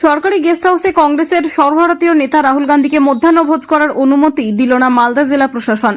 সরকারি গেস্ট হাউসে কংগ্রেসের সর্বভারতীয় নেতা রাহুল গান্ধীকে মধ্যাহ্নভোজ করার অনুমতি দিল না মালদা জেলা প্রশাসন।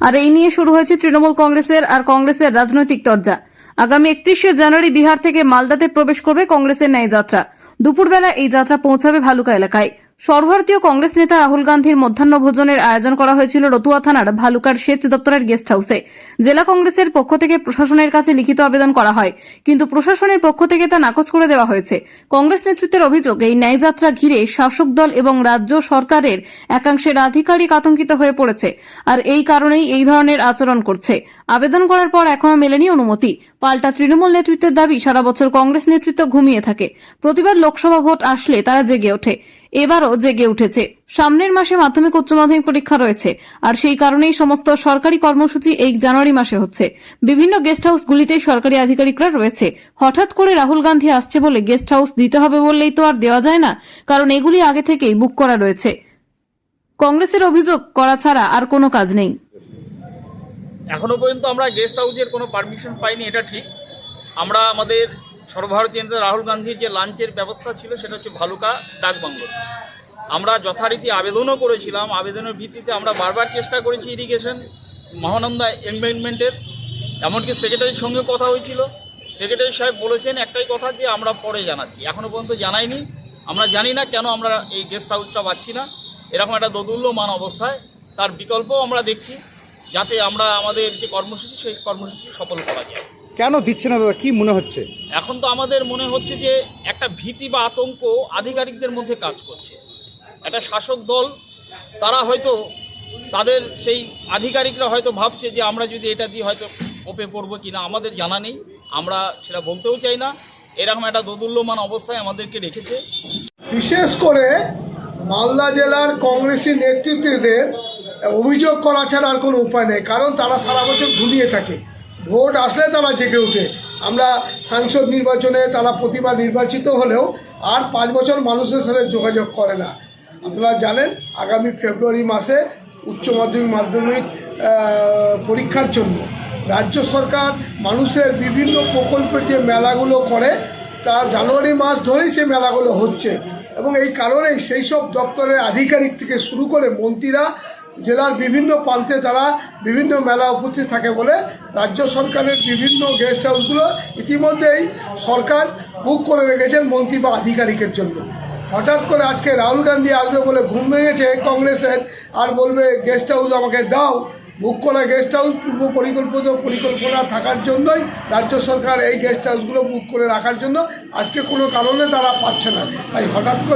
আর এই নিয়ে শুরু হয়েছে তৃণমূল কংগ্রেসের আর কংগ্রেসের রাজনৈতিক চর্চা আগামী একত্রিশে জানুয়ারি বিহার থেকে মালদাতে প্রবেশ করবে কংগ্রেসের ন্যায় যাত্রা দুপুরবেলা এই যাত্রা পৌঁছাবে ভালুকা এলাকায়। সর্বভারতীয় কংগ্রেস নেতা রাহুল গান্ধীর মধ্যাহ্ন ভোজনের আয়োজন করা হয়েছিল রতুয়া থানার ভালুকার সেচ দপ্তরের গেস্ট হাউসে। জেলা কংগ্রেসের পক্ষ থেকে প্রশাসনের কাছে লিখিত আবেদন করা হয়, কিন্তু প্রশাসনের পক্ষ থেকে তা নাকচ করে দেওয়া হয়েছে। কংগ্রেস নেতৃত্বের অভিযোগ, এই ন্যায়যাত্রা ঘিরে শাসক দল এবং রাজ্য সরকারের একাংশের আধিকারিক আতঙ্কিত হয়ে পড়েছে, আর এই কারণেই এই ধরনের আচরণ করছে। আবেদন করার পর এখনও মেলেনি অনুমতি। পাল্টা তৃণমূল নেতৃত্বের দাবি, সারা বছর কংগ্রেস নেতৃত্ব ঘুমিয়ে থাকে। প্রতিবার লোকসভা ভোট আসলে তারা জেগে ওঠে। এবারও জেগে উঠেছে। সামনের মাসে মাধ্যমিক উচ্চ মাধ্যমিক পরীক্ষা রয়েছে, আর সেই কারণেই সমস্ত সরকারি কর্মসূচি এই জানুয়ারি মাসে হচ্ছে। বিভিন্ন গেস্ট হাউসগুলিতে সরকারি আধিকারিকরা রয়েছে। হঠাৎ করে রাহুল গান্ধী আসছে বলে গেস্ট হাউস দিতে হবে বললেই তো আর দেওয়া যায় না, কারণ এগুলি আগে থেকেই বুক করা রয়েছে। কংগ্রেসের অভিযোগ, করা ছাড়া আর কোনো কাজ নেই। এখনও পর্যন্ত আমরা গেস্ট হাউসের কোনো পারমিশন পাইনি, এটা ঠিক। আমরা আমাদের সর্বভারতীয় নেতা রাহুল গান্ধীর যে লাঞ্চের ব্যবস্থা ছিল, সেটা হচ্ছে ভালুকা ডাকবাংলো আমরা যথারীতি আবেদনও করেছিলাম। আবেদনের ভিত্তিতে আমরা বারবার চেষ্টা করেছি ইরিগেশন মহানন্দা এনভায়রনমেন্টের এমনকি সেক্রেটারির সঙ্গে কথা হয়েছিল। সেক্রেটারি সাহেব বলেছেন একটাই কথা যে আমরা পরে জানাচ্ছি। এখনও পর্যন্ত জানাইনি। আমরা জানি না কেন আমরা এই গেস্ট হাউসটা পাচ্ছি না। এরকম একটা দোদুল্যমান অবস্থায় তার বিকল্পও আমরা দেখছি, যাতে আমরা আমাদের যে কর্মসূচি, সেই কর্মসূচি সফল করা যায়। কেন দিচ্ছে না দাদা? কি মনে হচ্ছে? এখন তো আমাদের মনে হচ্ছে যে একটা ভীতি বা আতঙ্ক আধিকারিকদের মধ্যে কাজ করছে। একটা শাসক দল তারা হয়তো তাদের সেই আধিকারিকরা হয়তো ভাবছে যে আমরা যদি এটা দিয়ে হয়তো ওপে পড়ব কিনা আমাদের জানা নেই। আমরা সেটা বলতেও চাই না। এরকম একটা দোদুল্যমান অবস্থায় আমাদেরকে রেখেছে। বিশেষ করে মালদা জেলার কংগ্রেসি নেতৃত্বদের অভিযোগ করা ছাড়া আর কোনো উপায় নেই কারণ তারা সারা বছর ঘুমিয়ে থাকে। ভোট আসলে তারা জেগে ওঠে আমরা সাংসদ নির্বাচনে তারা প্রতিবার নির্বাচিত হলেও আর পাঁচ বছর মানুষের সাথে যোগাযোগ করে না। আপনারা জানেন, আগামী ফেব্রুয়ারি মাসে উচ্চ মাধ্যমিক মাধ্যমিক পরীক্ষার জন্য রাজ্য সরকার মানুষের বিভিন্ন প্রকল্পের যে মেলাগুলো করে, তা জানুয়ারি মাস ধরেই সেই মেলাগুলো হচ্ছে। এবং এই কারণেই সেই সব দপ্তরের আধিকারিক থেকে শুরু করে মন্ত্রীরা জেলার বিভিন্ন প্রান্তে তারা বিভিন্ন মেলা উপস্থিত থাকে বলে রাজ্য সরকারের বিভিন্ন গেস্ট হাউসগুলো ইতিমধ্যেই সরকার বুক করে রেখেছেন মন্ত্রী বা আধিকারিকের জন্য। হঠাৎ করে আজকে রাহুল গান্ধী আসবে বলে ঘুম ভেঙেছে কংগ্রেসের, আর বলবে গেস্ট হাউস আমাকে দাও। বুক করা গেস্ট হাউস পূর্ব পরিকল্পিত পরিকল্পনা থাকার জন্যই রাজ্য সরকার এই গেস্ট হাউসগুলো বুক করে রাখার জন্য আজকে কোনো কারণে তারা পাচ্ছে না। তাই হঠাৎ করে